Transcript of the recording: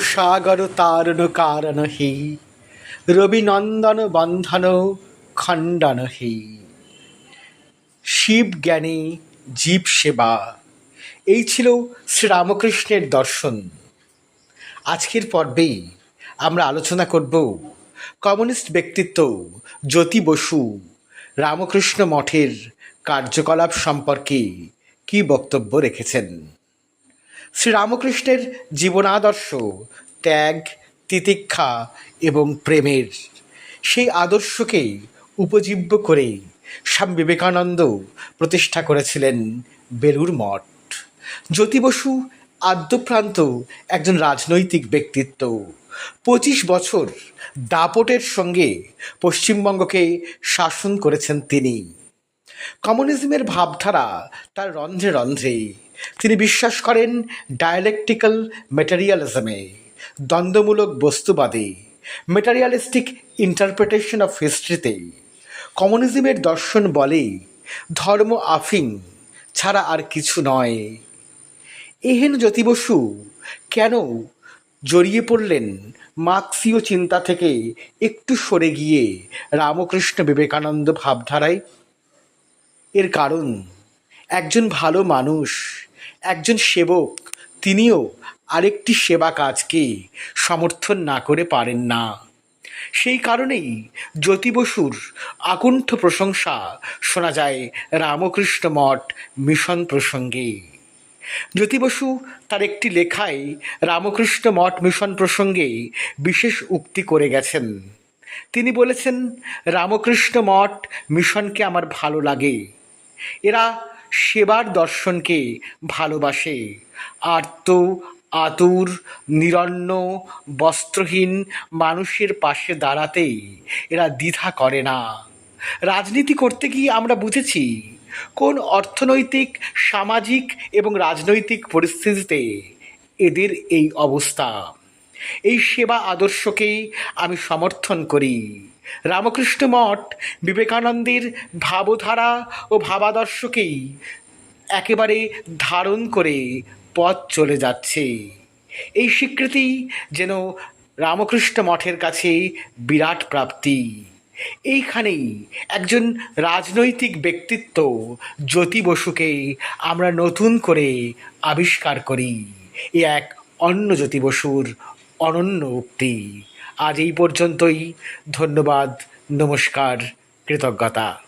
সাগর তারণ কারণ হি। রবিনন্দন বন্ধন খণ্ডন হি। শিব জ্ঞানী জীব সেবা। এই ছিল শ্রীরামকৃষ্ণের দর্শন। আজকের পর্বেই আমরা আলোচনা করব কমিউনিস্ট ব্যক্তিত্ব জ্যোতি বসু রামকৃষ্ণ মঠের কার্যকলাপ সম্পর্কে কী বক্তব্য রেখেছেন। শ্রীরামকৃষ্ণের জীবনাদর্শ, ত্যাগ, তিতিক্ষা এবং প্রেমের। সেই আদর্শকে উপজীব্য করে স্বামী বিবেকানন্দ প্রতিষ্ঠা করেছিলেন বেলুর মঠ। জ্যোতি বসু আদ্যপ্রান্ত একজন রাজনৈতিক ব্যক্তিত্ব। পঁচিশ বছর দাপটের সঙ্গে পশ্চিমবঙ্গকে শাসন করেছেন তিনি। কমিউনিজমের ভাবধারা তার রন্ধ্রে রন্ধ্রে তিনি বিশ্বাস করেন ডায়ালেকটিক্যাল মেটারিয়ালিজমে দ্বন্দ্বমূলক বস্তুবাদে মেটারিয়ালিস্টিক ইন্টারপ্রিটেশন অফ হিস্ট্রিতে কমিউনিজমের দর্শন বলে, ধর্ম আফিং ছাড়া আর কিছু নয়। এহেন জ্যোতি বসু কেন জড়িয়ে পড়লেন মার্ক্সীয় চিন্তা থেকে একটু সরে গিয়ে রামকৃষ্ণ বিবেকানন্দ ভাবধারায়? এর কারণ, একজন ভালো মানুষ, একজন সেবক, তিনিও আরেকটি সেবা কাজকে সমর্থন না করে পারেন না। সেই কারণেই জ্যোতি বসুর আকুণ্ঠ প্রশংসা শোনা যায় রামকৃষ্ণ মঠ মিশন প্রসঙ্গে। জ্যোতি বসু তার একটি লেখায় রামকৃষ্ণ মঠ মিশন প্রসঙ্গে বিশেষ উক্তি করে গেছেন। তিনি বলেছেন, রামকৃষ্ণ মঠ মিশনকে আমার ভালো লাগে। এরা সেবার দর্শনকে ভালোবাসে। আর্ত, আতুর, নিরন্ন, বস্ত্রহীন মানুষের পাশে দাঁড়াতে এরা দ্বিধা করে না। রাজনীতি করতে গিয়ে আমরা বুঝেছি, কোন অর্থনৈতিক, সামাজিক এবং রাজনৈতিক পরিস্থিতিতে এদের এই অবস্থা। এই সেবা আদর্শকেই আমি সমর্থন করি। রামকৃষ্ণ মঠ বিবেকানন্দের ভাবধারা ও ভাবাদর্শকেই একেবারে ধারণ করে পথ চলে যাচ্ছে। এই স্বীকৃতি যেন রামকৃষ্ণ মঠের কাছে বিরাট প্রাপ্তি। এইখানেই একজন রাজনৈতিক ব্যক্তিত্ব জ্যোতি বসুকে আমরা নতুন করে আবিষ্কার করি। এ এক অন্য জ্যোতি বসুর অনন্য উক্তি। আজ এই পর্যন্তই। ধন্যবাদ নমস্কার কৃতজ্ঞতা।